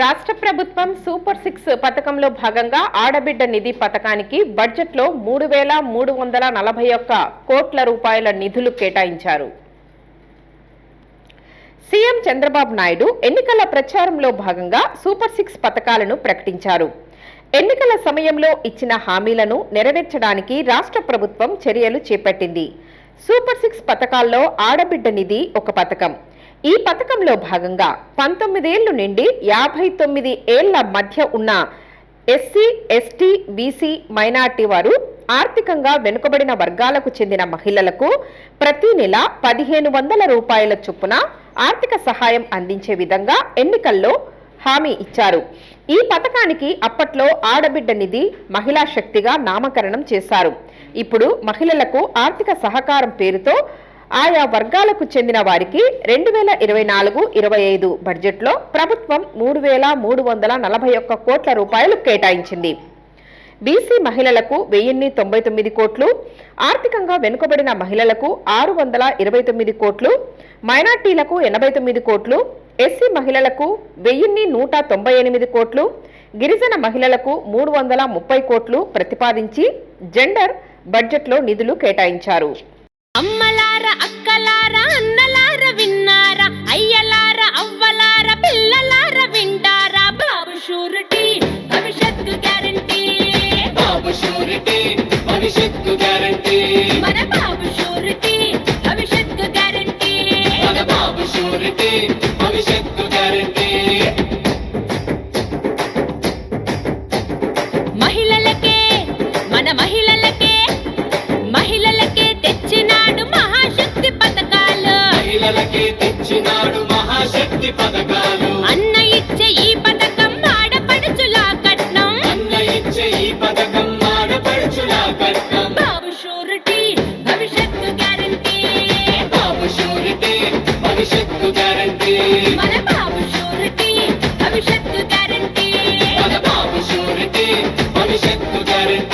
రాష్ట్ర ప్రభుత్వం super six పథకంలో భాగంగా ఆడబిడ్డ నిధి పథకానికి బడ్జెట్లో మూడు వేల మూడు వందల నలభై ఒక్క కోట్ల రూపాయల నిధులు కేటాయించారు. సీఎం చంద్రబాబు నాయుడు ఎన్నికల ప్రచారంలో భాగంగా సూపర్ సిక్స్ పథకాలను ప్రకటించారు. ఎన్నికల సమయంలో ఇచ్చిన హామీలను నెరవేర్చడానికి రాష్ట్ర ప్రభుత్వం చర్యలు చేపట్టింది. సూపర్ సిక్స్ పథకాల్లో ఆడబిడ్డ నిధి ఒక పథకం. ఈ పథకంలో భాగంగా పంతొమ్మిదేళ్ళు నుండి యాభై తొమ్మిది ఏళ్ళ మధ్య ఉన్న ఎస్సీ ఎస్టీ బీసీ మైనార్టీ వారు ఆర్థికంగా వెనుకబడిన వర్గాలకు చెందిన మహిళలకు ప్రతి నెల పదిహేను వందల రూపాయల చొప్పున ఆర్థిక సహాయం అందించే విధంగా ఎన్నికల్లో హామీ ఇచ్చారు. ఈ పథకానికి అప్పట్లో ఆడబిడ్డ నిధి మహిళా శక్తిగా నామకరణం చేశారు. ఇప్పుడు మహిళలకు ఆర్థిక సహకారం పేరుతో ఆయా వర్గాలకు చెందిన వారికి రెండు వేల ఇరవై నాలుగు ఇరవై ఐదు బడ్జెట్లో ప్రభుత్వం మూడు వేల మూడు వందల నలభై ఒక్క కోట్ల రూపాయలు కేటాయించింది. బీసీ మహిళలకు వెయ్యిన్ని తొంభై తొమ్మిది కోట్లు ఆర్థికంగా వెనుకబడిన మహిళలకు ఆరు వందల ఇరవై తొమ్మిది కోట్లు మైనార్టీలకు ఎనభై తొమ్మిది కోట్లు ఎస్సీ మహిళలకు వెయ్యిన్ని నూట తొంభై ఎనిమిది కోట్లు గిరిజన మహిళలకు మూడు వందల ముప్పై కోట్లు ప్రతిపాదించి జెండర్ బడ్జెట్లో నిధులు కేటాయించారు. అమ్మలార అక్కలార అన్నలార విన్నారా అయ్యలార అవ్వలార పిల్లలార వింటారా? బాబు షూరిటీ భవిష్యత్తు గ్యారంటీ. బాబు షూరిటీ భవిష్యత్తు గ్యారంటీ. మన బాబు షూరిటీ భవిష్యత్తు గ్యారంటీ. మన బాబు షూరిటీ భవిష్యత్తు గ్యారంటీ. మహిళలకే మన మహిళలకే మహిళలకి తెచ్చినాడు మహాశక్తి పథకాలు. అన్న ఇచ్చే ఈ పథకం ఆడపడుచులా కట్నం. అన్న ఇచ్చే ఈ పథకం ఆడపడుచులా కట్నం. బాబు షూరిటీ భవిష్యత్తు గ్యారంటీ. బాబు షూరిటీ భవిష్యత్తు గ్యారంటీ. మన బాబు షూరిటీ భవిష్యత్తు గ్యారంటీ. మన బాబు షూరిటీ భవిష్యత్తు గ్యారంటీ.